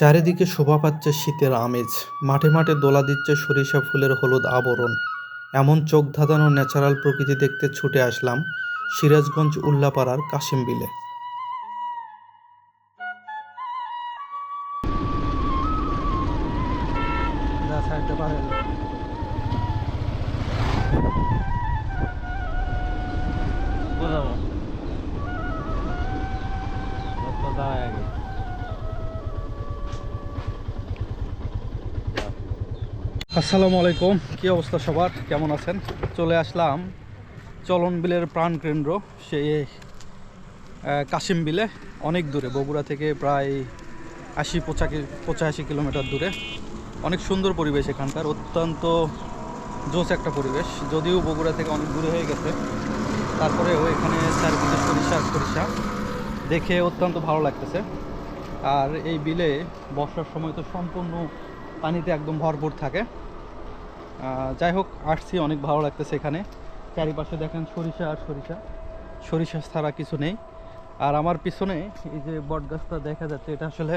চারিদিকে শোভা পাচ্ছে শীতের আমেজ। মাঠে মাঠে দোলা দিচ্ছে সরিষা ফুলের হলুদ আবরণ। এমন চোখ ধাঁধানো ন্যাচারাল প্রকৃতি দেখতে ছুটে আসলাম সিরাজগঞ্জ উল্লাপাড়ার কাশিম বিলে বুঝাবো। আসসালামু আলাইকুম। কী অবস্থা সবার? কেমন আছেন? চলে আসলাম চলন বিলের প্রাণকেন্দ্র সেই কাশিম বিলে, অনেক দূরে, বগুড়া থেকে প্রায় আশি পঁচাশি পঁচাশি কিলোমিটার দূরে। অনেক সুন্দর পরিবেশ এখানকার, অত্যন্ত জোস একটা পরিবেশ। যদিও বগুড়া থেকে অনেক দূরে হয়ে গেছে, তারপরেও এখানে চারিদিকে সরিষা আর সরিষা, দেখে অত্যন্ত ভালো লাগতেছে। আর এই বিলে বর্ষার সময় তো সম্পূর্ণ পানিতে একদম ভরপুর থাকে। যাই হোক, আসছি, অনেক ভালো লাগতেছে এখানে। চারিপাশে দেখেন সরিষা আর সরিষা। সরিষা ছাড়া কিছু নেই। আর আমার পিছনে এই যে বট গাছটা দেখা যাচ্ছে, এটা আসলে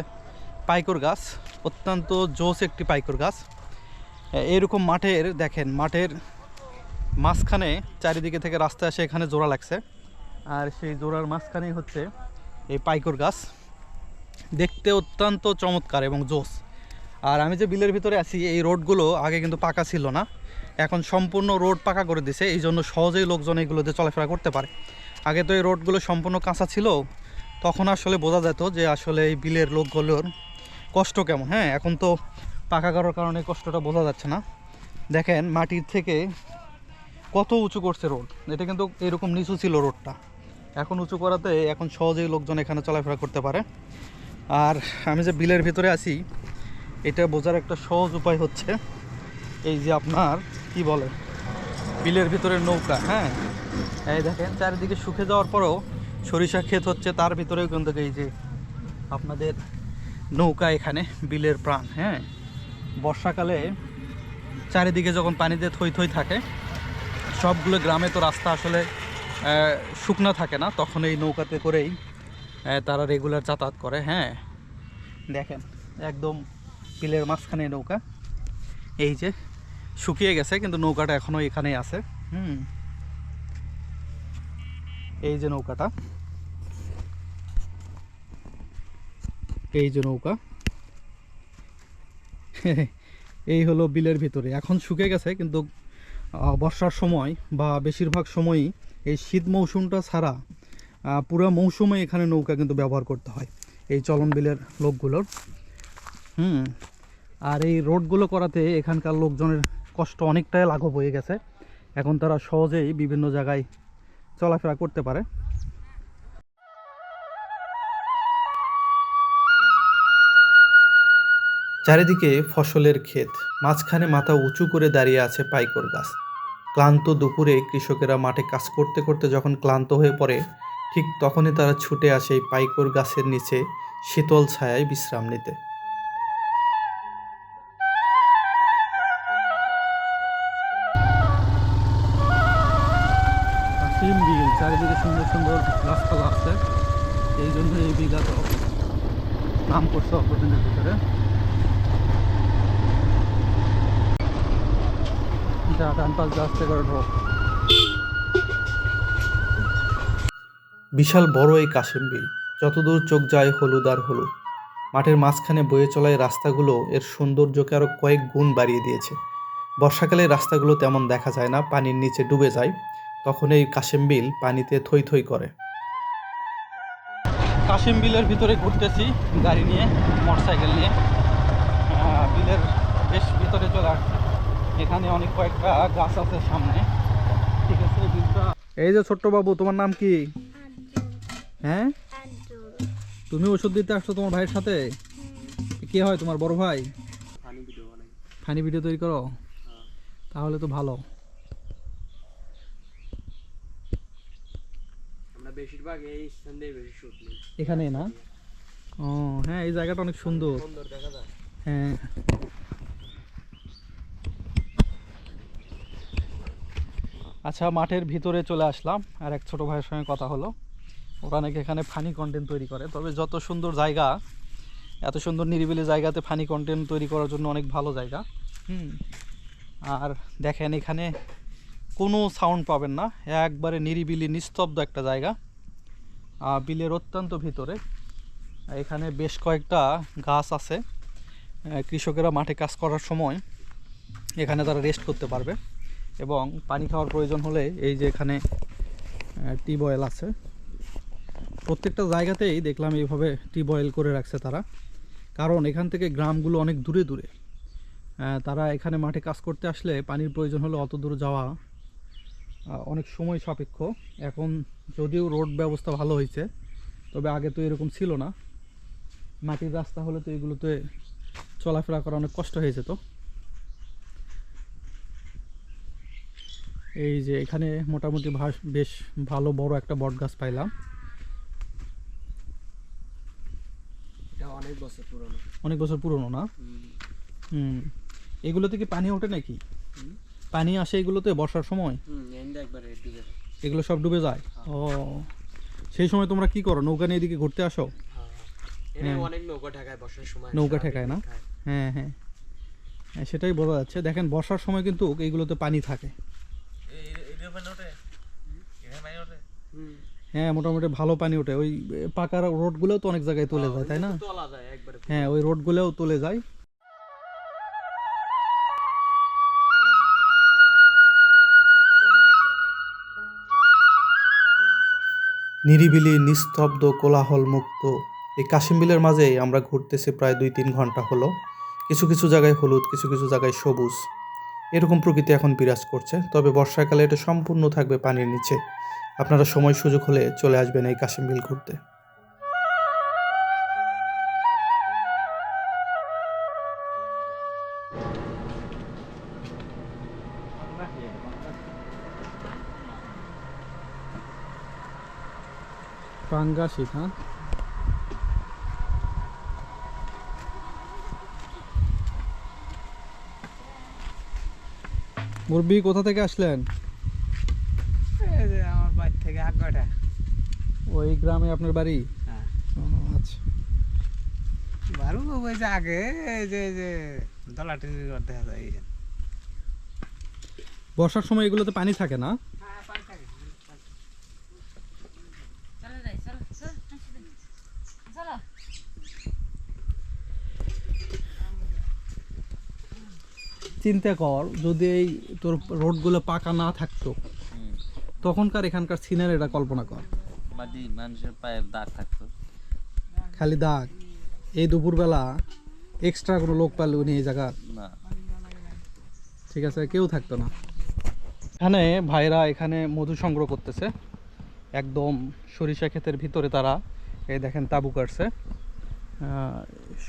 পাইকর গাছ, অত্যন্ত জোস একটি পাইকর গাছ। এরকম মাঠের, দেখেন, মাঠের মাঝখানে চারিদিকে থেকে রাস্তা আসে এখানে জোড়া লাগছে। আর সেই জোড়ার মাঝখানেই হচ্ছে এই পাইকর গাছ। দেখতে অত্যন্ত চমৎকার এবং জোস। আর আমি যে বিলের ভিতরে আছি, এই রোডগুলো আগে কিন্তু পাকা ছিল না। এখন সম্পূর্ণ রোড পাকা করে দিছে, এই জন্য সহজেই লোকজন এইগুলোতে চলাফেরা করতে পারে। আগে তো এই রোডগুলো সম্পূর্ণ কাঁচা ছিল, তখন আসলে বোঝা যেত যে আসলে এই বিলের লোকগুলোর কষ্ট কেমন। হ্যাঁ এখন তো পাকা করার কারণে কষ্টটা বোঝা যাচ্ছে না। দেখেন মাটির থেকে কত উঁচু করছে রোড, এটা কিন্তু এরকম নিচু ছিল রোডটা। এখন উঁচু করাতে এখন সহজেই লোকজন এখানে চলাফেরা করতে পারে। আর আমি যে বিলের ভিতরে আছি এটা বোঝার একটা সহজ উপায় হচ্ছে এই যে আপনার, কি বলে, বিলের ভিতরে নৌকা হ্যাঁ? এই দেখেন, চারিদিকে শুকে যাওয়ার পরেও সরিষা ক্ষেত হচ্ছে, তার ভিতরেও কিন্তু এই যে আপনাদের নৌকা এখানে বিলের প্রাণ হ্যাঁ? বর্ষাকালে চারিদিকে যখন পানিতে থই থই থাকে, সবগুলো গ্রামে তো রাস্তা আসলে শুকনা থাকে না, তখন এই নৌকাতে করেই তারা রেগুলার যাতায়াত করে হ্যাঁ? দেখেন, একদম বিলের মাঝখানে নৌকা। এই যে শুকিয়ে গেছে কিন্তু নৌকাটা এখনও এখানেই আছে। হুম। এই যে নৌকাটা। এই যে নৌকা। এই হলো বিলের ভিতরে। এখন শুকে গেছে কিন্তু বর্ষার সময় বা বেশিরভাগ সময়ই এই শীত মৌসুমটা ছাড়া পুরো মৌসুমে এখানে নৌকা কিন্তু ব্যবহার করতে হয়। এই চলন বিলের লোকগুলোর। হুম। আর এই রোডগুলো করাতে এখানকার লোকজনের কষ্ট অনেকটাই লাঘব হয়ে গেছে। এখন তারা সহজেই বিভিন্ন জায়গায় চলাফেরা করতে পারে। চারিদিকে ফসলের ক্ষেত, মাঝখানে মাথা উঁচু করে দাঁড়িয়ে আছে পাইকর গাছ। ক্লান্ত দুপুরে কৃষকেরা মাঠে কাজ করতে করতে যখন ক্লান্ত হয়ে পড়ে, ঠিক তখনই তারা ছুটে আসে পাইকর গাছের নিচে শীতল ছায়ায় বিশ্রাম নিতে। চারিদিকে সুন্দর সুন্দর গাছপালা আছে এই জন্য এই বিঘা তো নাম করছে অপরদিনের ভিতরে। বিশাল বড় এই কাশিম বিল। যতদূর চোখ যায় হলুদ আর হলুদ। মাঠের মাঝখানে বয়ে চলা এই রাস্তাগুলো এর সৌন্দর্যকে আরও কয়েক গুণ বাড়িয়ে দিয়েছে। বর্ষাকালে রাস্তাগুলো তেমন দেখা যায় না, পানির নিচে ডুবে যায়। তখন এই কাশিম বিল পানিতে থই থই করে। কাশিম বিলের ভিতরে ঘুরতেছি গাড়ি নিয়ে মোটরসাইকেল নিয়ে। বিলের বেশ ভিতরে চলে আসছে। এখানে অনেক কয়েকটা গাছ আছে সামনে। ঠিক আছে এই বিলটা এই যে ছোট্ট বাবু তোমার নাম কি? হ্যাঁ? তুমি ওষুধ দিতে আসছো তোমার ভাইয়ের সাথে? কে হয় তোমার বড় ভাই? ফানি ভিডিও তৈরি করো? তাহলে তো ভালো। বেশিরভাগ এই স্থান দিয়ে বেশি শুট নিই। এখানে না? ও হ্যাঁ এই জায়গাটা অনেক সুন্দর। সুন্দর দেখা যায়। হ্যাঁ। আচ্ছা মাঠের ভিতরে চলে আসলাম আর এক ছোট ভাইয়ের সঙ্গে কথা হলো। ওরা নাকি এখানে ফানি কন্টেন্ট তৈরি করে তবে যত সুন্দর জায়গা এত সুন্দর নিরিবিলি জায়গাতে ফানি কন্টেন্ট তৈরি করার জন্য অনেক ভালো জায়গা। হুম। আর দেখেন এখানে কোনো সাউন্ড পাবেন না একবারে নিরিবিলি নিস্তব্ধ একটা জায়গা। বিলের অত্যন্ত ভিতরে। এখানে বেশ কয়েকটা গাছ আছে। কৃষকেরা মাঠে কাজ করার সময় এখানে তারা রেস্ট করতে পারবে এবং পানি খাওয়ার প্রয়োজন হলে এই যে এখানে টিউবওয়েল আছে। প্রত্যেকটা জায়গাতেই দেখলাম এইভাবে টিউবওয়েল করে রাখছে তারা। কারণ এখান থেকে গ্রামগুলো অনেক দূরে দূরে। তারা এখানে মাঠে কাজ করতে আসলে পানির প্রয়োজন হলে অত দূর যাওয়া অনেক সময় সাপেক্ষ। এখন যদিও রোড ব্যবস্থা ভালো হয়েছে তবে আগে তো এরকম ছিল না। মাটির রাস্তা হলে তো এগুলোতে চলাফেরা করা অনেক কষ্ট হয়ে যেত এই যে এখানে মোটামুটি ভাস- বেশ ভালো বড় একটা বট গাছ পাইলাম অনেক বছর পুরনো। অনেক বছর পুরনো না? হুম। এগুলোতে কি পানি ওঠে নাকি? পানি আসে এগুলোতে বর্ষার সময়? এগুলো সব ডুবে যায়? ও সেই সময় তোমরা কি করো? নৌকা নিয়ে এদিকে ঘুরতে আসো? হ্যাঁ। হ্যাঁ। অনেক নৌকা ঠেকায় সময় নৌকা ঠেকায় না? হ্যাঁ হ্যাঁ। হ্যাঁ সেটাই বোঝা যাচ্ছে। দেখেন বর্ষার সময় কিন্তু এইগুলোতে পানি থাকে। হ্যাঁ মোটামুটি ভালো পানি ওঠে। ওই পাকা রোডগুলোও তো অনেক জায়গায় তুলে যায় তাই না? হ্যাঁ ওই রোডগুলোও তুলে যায়। নিরিবিলি, নিস্তব্ধ কোলাহল মুক্ত এই কাশিমবিলের মাঝেই আমরা ঘুরতেছি প্রায় দুই তিন ঘণ্টা হলো। কিছু কিছু জায়গায় হলুদ, কিছু কিছু জায়গায় সবুজ। এরকম প্রকৃতি এখন বিরাজ করছে, তবে বর্ষাকালে এটা সম্পূর্ণ থাকবে পানির নিচে। আপনারা সময় সুযোগ হলে চলে আসবেন এই কাশিমবিল ঘুরতে। পাঙ্গাসি হ্যাঁ মুরব্বি কোথা থেকে আসলেন? এই আমার বাড়ি থেকে আগাটা ওই গ্রামে আপনার বাড়ি? হ্যাঁ। আচ্ছা। বারু ওই যে আগে এই যে এই যে দলাটি দেখা যায়। বর্ষার সময় এগুলোতে পানি থাকে না চলো যাই চলো চলো চলো চিন্তা কর যদি এই তোর রোডগুলো পাকা না থাকতো তখনকার এখানকার সিনারিটা কল্পনা কর। মাটি মানুষের পায়ের দাগ থাকতো। খালি দাগ। এই দুপুরবেলা এক্সট্রা কোনো লোক পারলে উনি এই জায়গা না। ঠিক আছে কেউ থাকতো না। এখানে ভাইরা এখানে মধু সংগ্রহ করতেছে। একদম সরিষা ক্ষেতের ভিতরে তারা এই দেখেন তাবু কাটছে।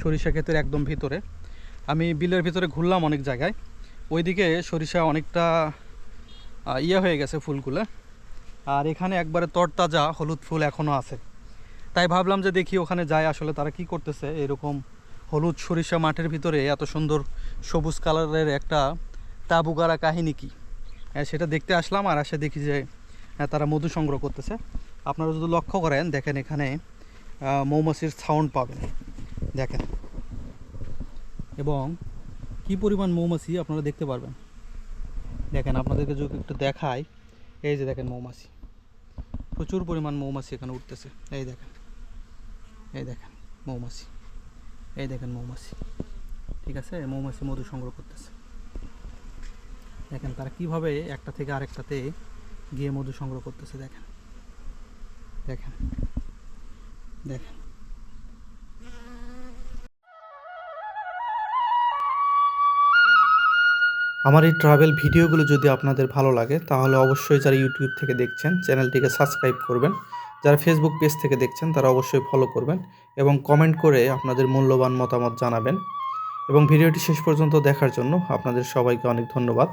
সরিষা ক্ষেতের একদম ভিতরে। আমি বিলের ভিতরে ঘুরলাম অনেক জায়গায়। ওইদিকে সরিষা অনেকটা ইয়ে হয়ে গেছে ফুলগুলো। আর এখানে একবারে তরতাজা হলুদ ফুল এখনও আছে। তাই ভাবলাম যে দেখি ওখানে যায় আসলে তারা কি করতেছে। এরকম হলুদ সরিষা মাঠের ভিতরে এত সুন্দর সবুজ কালারের একটা তাবু গাড়া কাহিনী কি? হ্যাঁ, সেটা দেখতে আসলাম আর এসে দেখি যে হ্যাঁ, তারা মধু সংগ্রহ করতেছে। আপনারা যদি লক্ষ্য করেন দেখেন এখানে মৌমাছির সাউন্ড পাবেন। দেখেন। এবং কি পরিমাণ মৌমাছি আপনারা দেখতে পারবেন? দেখেন, আপনাদেরকে যদি একটু দেখাই, এই যে দেখেন মৌমাছি। প্রচুর পরিমাণ মৌমাছি এখানে উঠতেছে। এই দেখেন এই দেখেন মৌমাছি। এই দেখেন মৌমাছি। ঠিক আছে? মৌমাছি মধু সংগ্রহ করতেছে। দেখেন, তারা কীভাবে একটা থেকে আরেকটাতে গিয়ে মধু সংগ্রহ করতেছে, দেখেন। দেখেন দেখেন। আমার এই ট্রাভেল ভিডিওগুলো যদি আপনাদের ভালো লাগে, তাহলে অবশ্যই যারা ইউটিউব থেকে দেখছেন চ্যানেলটিকে সাবস্ক্রাইব করবেন। যারা ফেসবুক পেজ থেকে দেখছেন, তারা অবশ্যই ফলো করবেন এবং কমেন্ট করে আপনাদের মূল্যবান মতামত জানাবেন। এবং ভিডিওটি শেষ পর্যন্ত দেখার জন্য আপনাদের সবাইকে অনেক ধন্যবাদ।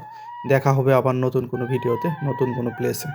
দেখা হবে আবার নতুন কোনো ভিডিওতে নতুন কোনো প্লেসে